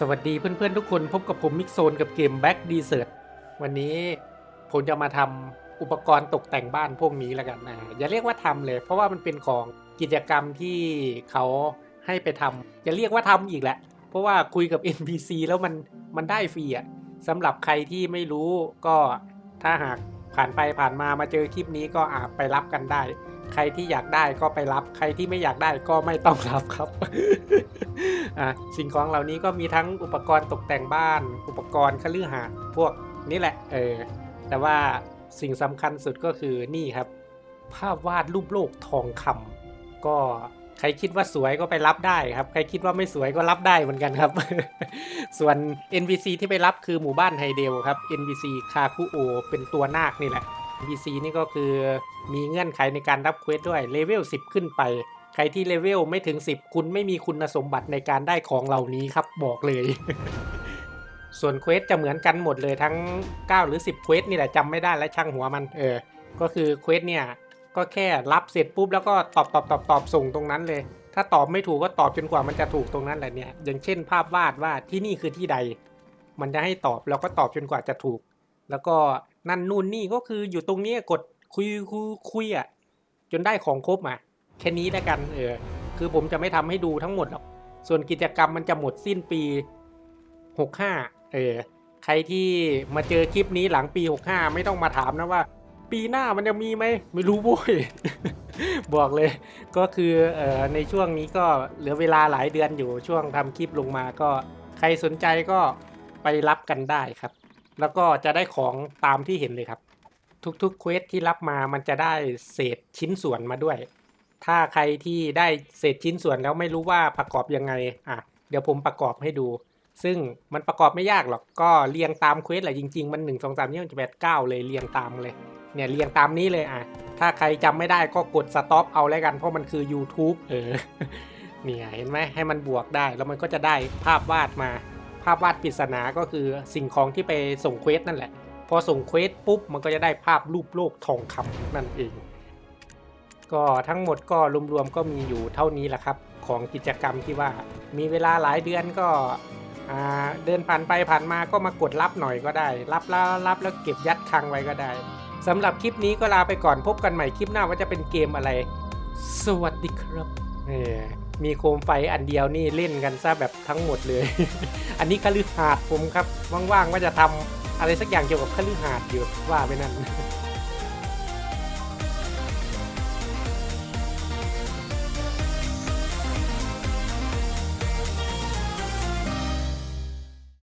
สวัสดีเพื่อนๆทุกคนพบกับผมมิกโซนกับเกม Back Desert วันนี้ผมจะมาทำอุปกรณ์ตกแต่งบ้านพวกนี้แล้วกันนะอย่าเรียกว่าทำเลย เพราะว่ามันเป็นของกิจกรรมที่เขาให้ไปทำอย่าเรียกว่าทำอีกแหละ เพราะว่าคุยกับ NPC แล้วมันมันได้ฟรีอะสำหรับใครที่ไม่รู้ก็ถ้าหากผ่านไปผ่านมามาเจอคลิปนี้ก็อาจไปรับกันได้ ใครที่อยากได้ก็ไปรับ ใครที่ไม่อยากได้ก็ไม่ต้องรับครับ สิ่งของเหล่านี้ก็มีทั้งอุปกรณ์ตกแต่งบ้าน อุปกรณ์คฤหาพวกนี้แหละ เออ แต่ว่าสิ่งสำคัญสุดก็คือนี่ครับ ภาพวาดรูปโลกทองคำก็ใครคิดว่าสวยก็ไปรับได้ครับ ใครคิดว่าไม่สวยก็รับได้เหมือนกันครับ ส่วน NPC ที่ไปรับคือหมู่บ้านไฮเดลครับ NPC คาคุโอเป็นตัวนาคนี่แหละ NPC นี่ก็คือมีเงื่อนไขในการรับเควสด้วยเลเวล10 ขึ้นไป ใครที่เลเวลไม่ถึง 10 คุณไม่มีคุณสมบัติในการได้ของเหล่านี้ครับบอกเลย ส่วนเควสจะเหมือนกันหมดเลยทั้ง 9 หรือ 10เควสนี่แหละจำไม่ได้และช่างหัวมันเออ ก็คือเควสเนี่ยก็แค่รับเสร็จปุ๊บแล้วก็ตอบตอบตอบตอบส่งตรงนั้นเลย ถ้าตอบไม่ถูกก็ตอบจนกว่ามันจะถูกตรงนั้นแหละเนี่ย อย่างเช่นภาพวาดว่าที่นี่คือที่ใด มันจะให้ตอบแล้วก็ตอบจนกว่าจะถูก แล้วก็นั่นนู่นนี่ก็คืออยู่ตรงนี้กดคุยคุยคุยอะจนได้ของครบอะ แค่นี้แล้วกันเออคือผมจะไม่ทำให้ดูทั้งหมดหรอกส่วนกิจกรรมมันจะหมดสิ้นปี65เออใครที่มาเจอคลิปนี้หลังปี65ไม่ต้องมาถามนะว่า ปีหน้ามันจะมีไหมไม่รู้โว้ยบอกเลย ก็คือเออในช่วงนี้ก็เหลือเวลาหลายเดือนอยู่ช่วงทำคลิปลงมาก็ใครสนใจก็ไปรับกันได้ครับ แล้วก็จะได้ของตามที่เห็นเลยครับ ทุกๆเควสที่รับมามันจะได้เศษชิ้นส่วนมาด้วย ถ้าใครที่ได้เศษชิ้นส่วนแล้วไม่รู้ว่าประกอบยังไงอะเดี๋ยวผมประกอบให้ดู ซึ่งมันประกอบไม่ยากหรอกก็เรียงตามเควสแหละจริง ๆ มัน1 2 3 4 5 8 9เลยเรียงตามเลยเนี่ยเรียงตามนี้เลยอะถ้าใครจำไม่ได้ก็กดสต็อปเอาแล้วกันเพราะมันคือ YouTube เออเนี่ยเห็นไหมให้มันบวกได้แล้วมันก็จะได้ภาพวาดมา ภาพวาดปริศนาก็คือสิ่งของที่ไปส่งเควสนั่นแหละ พอส่งเควสปุ๊บมันก็จะได้ภาพรูปโลกทองคำนั่นเอง ก็ทั้งหมดก็รวมๆก็มีอยู่เท่านี้แหละครับ ของกิจกรรมที่ว่า มีเวลาหลายเดือนก็อ่าเดินผ่านไปผ่านมาก็มากดรับหน่อยก็ได้ รับแล้วรับแล้วเก็บยัดคลังไว้ก็ได้สำหรับคลิปนี้ก็ลาไปก่อนพบกันใหม่คลิปหน้าว่าจะเป็นเกมอะไร สวัสดีครับเออมีโคมไฟอันเดียวนี่เล่นกันซะแบบทั้งหมดเลย อันนี้คฤหาสน์ผมครับ ว่างๆว่าจะทำอะไรสักอย่างเกี่ยวกับคฤหาสน์อยู่ว่าไปนั่น